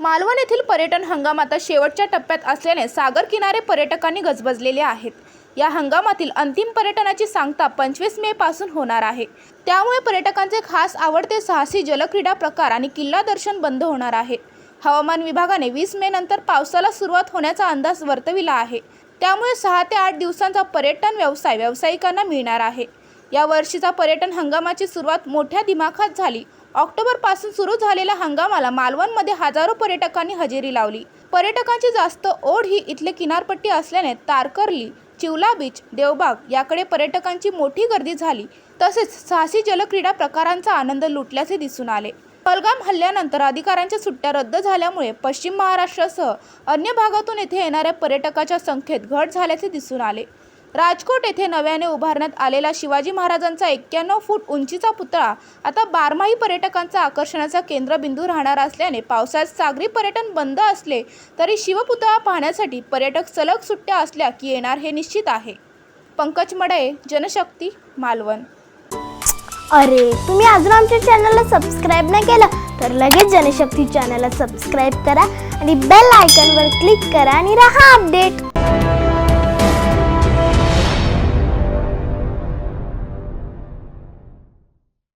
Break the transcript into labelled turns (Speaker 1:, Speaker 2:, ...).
Speaker 1: मालवण येथील पर्यटन हंगाम आता शेवटच्या टप्प्यात असल्याने सागर किनारे पर्यटकांनी गजबजलेले आहेत. या हंगामातील अंतिम पर्यटनाची सांगता पंचवीस मे पासून होणार आहे. त्यामुळे पर्यटकांचे खास आवडते साहसी जलक्रीडा प्रकार आणि किल्ला दर्शन बंद होणार आहे. हवामान विभागाने वीस मे नंतर पावसाला सुरुवात होण्याचा अंदाज वर्तविला आहे. त्यामुळे सहा ते आठ दिवसांचा पर्यटन व्यवसाय व्यावसायिकांना मिळणार आहे. या वर्षीचा पर्यटन हंगामाची सुरुवात मोठ्या दिमाखात झाली. ऑक्टोबरपासून सुरू झालेल्या हंगामाला मालवणमध्ये हजारो पर्यटकांनी हजेरी लावली. पर्यटकांची जास्त ओढ ही इथले किनारपट्टी असल्याने तारकर्ली चिवला बीच देवबाग याकडे पर्यटकांची मोठी गर्दी झाली. तसेच साहसी जलक्रीडा प्रकारांचा आनंद लुटल्याचे दिसून आले. पलगाम हल्ल्यानंतर अधिकाऱ्यांच्या सुट्ट्या रद्द झाल्यामुळे पश्चिम महाराष्ट्रासह अन्य भागातून येथे येणाऱ्या पर्यटकाच्या संख्येत घट झाल्याचे दिसून आले. राजकोट येथे नव्याने उभारण्यात आलेला शिवाजी महाराजांचा एक्क्याण्णव फूट उंचीचा पुतळा आता बारमाही पर्यटकांचा आकर्षणाचा केंद्रबिंदू राहणार असल्याने पावसाळ्यात सागरी पर्यटन बंद असले तरी शिवपुतळा पाहण्यासाठी पर्यटक सलग सुट्ट्या असल्या की येणार हे निश्चित आहे. पंकज मडे जनशक्ती मालवण.
Speaker 2: अरे तुम्ही अजून आमच्या चॅनलला सबस्क्राईब नाही केलं तर लगेच जनशक्ती चॅनलला सबस्क्राईब करा आणि बेल आयकॉनवर क्लिक करा आणि राहा अपडेट